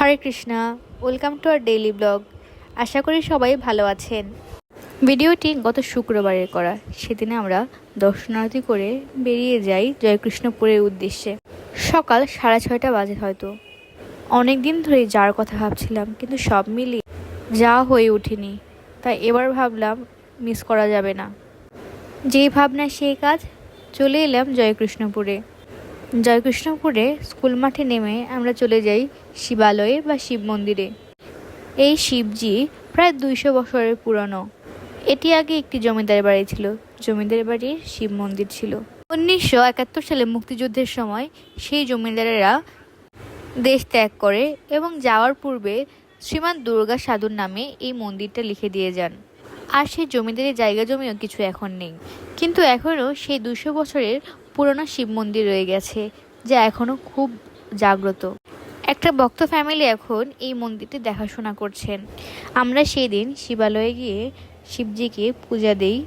Hare Krishna, welcome to our daily blog. আশা করি সবাই ভালো আছেন। ভিডিওটি গত শুক্রবারের করা। সেদিনে আমরা দর্শনার্থী করে বেরিয়ে যাই জয়কৃষ্ণপুরের উদ্দেশ্যে। সকাল সাড়ে ছয়টা বাজে হয়তো। অনেক দিন ধরে যাওয়ার কথা ভাবছিলাম, কিন্তু সব মিলিয়ে যা হয়ে ওঠেনি তাই এবার ভাবলাম মিস করা যাবে না। যেই ভাবনা, সেই কাজ চলে এলাম জয়কৃষ্ণপুরে। জয়কৃষ্ণপুরে স্কুল মাঠে নেমে আমরা চলে যাই শিবালয়ে বা শিব মন্দিরে। এই শিবজি প্রায় দুইশো বছরের পুরনো। এটি আগে একটি জমিদার বাড়ি ছিল। জমিদার বাড়ির শিব মন্দির ছিল। উনিশশো একাত্তর সালে মুক্তিযুদ্ধের সময় সেই জমিদারেরা দেশ ত্যাগ করে এবং যাওয়ার পূর্বে শ্রীমান দুর্গা সাধুর নামে এই মন্দিরটা লিখে দিয়ে যান। আর সেই জমিদারি জায়গা জমিও কিছু এখন নেই। কিন্তু এখনও সেই দুশো বছরের পুরনো শিব মন্দির রয়ে গেছে, যা এখনও খুব জাগ্রত। একটা ভক্ত ফ্যামিলি এখন এই মন্দিরটি দেখাশোনা করছেন। আমরা সেই দিন শিবালয়ে গিয়ে শিবজিকে পূজা দেই।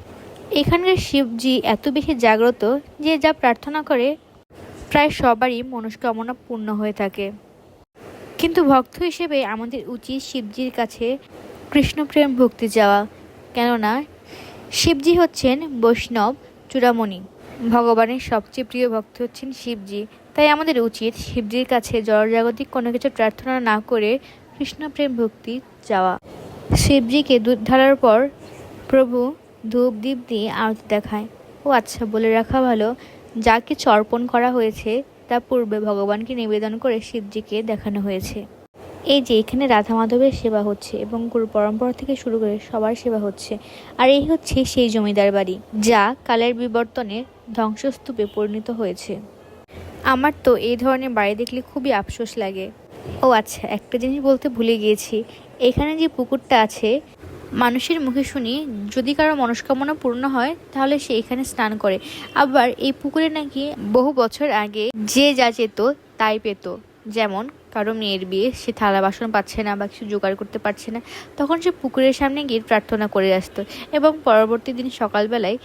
এখানকার শিবজি এত বেশি জাগ্রত যে যা প্রার্থনা করে, প্রায় সবারই মনস্কামনা পূর্ণ হয়ে থাকে। কিন্তু ভক্ত হিসেবে আমাদের উচিত শিবজির কাছে কৃষ্ণপ্রেম ভক্তি যাওয়া কেননা শিবজি হচ্ছেন বৈষ্ণব চূড়ামণি। ভগবানের সবচেয়ে প্রিয় ভক্ত হচ্ছেন শিবজি। তাই আমাদের উচিত শিবজির কাছে জড়জাগতিক কোনো কিছু প্রার্থনা না করে কৃষ্ণপ্রেম ভক্তি যাওয়া শিবজিকে দুধ ঢালার পর প্রভু ধূপ দ্বীপ দিয়ে আরতি দেখায়। ও আচ্ছা বলে রাখা ভালো যা কিছু অর্পণ করা হয়েছে, তা পূর্বে ভগবানকে নিবেদন করে শিবজিকে দেখানো হয়েছে। এই যে এখানে রাধা মাধবের সেবা হচ্ছে এবং গুরু পরম্পরা থেকে শুরু করে সবার সেবা হচ্ছে। আর এই হচ্ছে সেই জমিদার বাড়ি, যা কালের বিবর্তনে ধ্বংসস্তূপে পরিণত হয়েছে। আমার তো এই ধরনের বাড়ি দেখলে খুবই আফসোস লাগে। ও আচ্ছা একটা জিনিস বলতে ভুলে গিয়েছি। এখানে যে পুকুরটা আছে, মানুষের মুখে শুনি যদি কারও মনস্কামনা পূর্ণ হয়, তাহলে সে এখানে স্নান করে। আবার এই পুকুরে নাকি বহু বছর আগে যে যা চেত তাই পেত। যেমন কারও মেয়ের বিয়ে, সে থালা বাসন পাচ্ছে না বা কিছু জোগাড় করতে পারছে না, তখন সে পুকুরের সামনে গিয়ে প্রার্থনা করে আসতো এবং পরবর্তী দিন সকালবেলায়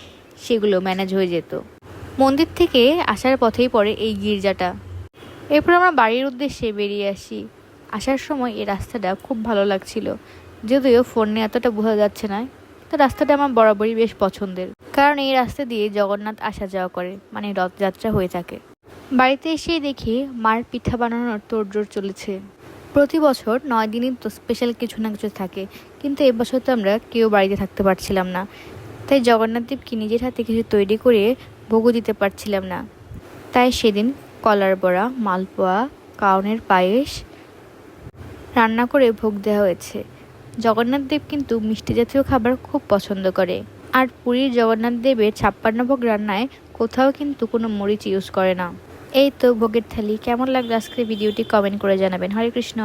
সেগুলো ম্যানেজ হয়ে যেত। মন্দির থেকে আসার পথেই পড়ে এই গির্জাটা। এরপর আমরা বাড়ির উদ্দেশ্যে বেরিয়ে আসি। আসার সময় এই রাস্তাটা খুব ভালো লাগছিল। যদিও ফোনে এতটা বোঝা যাচ্ছে না তো রাস্তাটা আমার বরাবরই বেশ পছন্দের। কারণ এই রাস্তা দিয়ে জগন্নাথ আসা যাওয়া করে মানে রথযাত্রা হয়ে থাকে। বাড়িতে এসেই দেখি মার পিঠা বানানোর তোড়জোড় চলেছে। প্রতি বছর নয় দিনই তো স্পেশাল কিছু না কিছু থাকে, কিন্তু এবছর তো আমরা কেউ বাড়িতে থাকতে পারছিলাম না। তাই জগন্নাথদেবকে নিজের হাতে কিছু তৈরি করে ভোগও দিতে পারছিলাম না। তাই সেদিন কলার বড়া, মালপোয়া, কাউনের পায়েস রান্না করে ভোগ দেওয়া হয়েছে। জগন্নাথদেব কিন্তু মিষ্টি জাতীয় খাবার খুব পছন্দ করে। আর পুরীর জগন্নাথ দেবের ছাপ্পান্ন ভোগ রান্নায় কোথাও কিন্তু কোনো মরিচ ইউজ করে না। এই তো ভোগের থালি। কেমন লাগল আজকের ভিডিওটি? কমেন্ট করে জানাবেন। হরে কৃষ্ণ।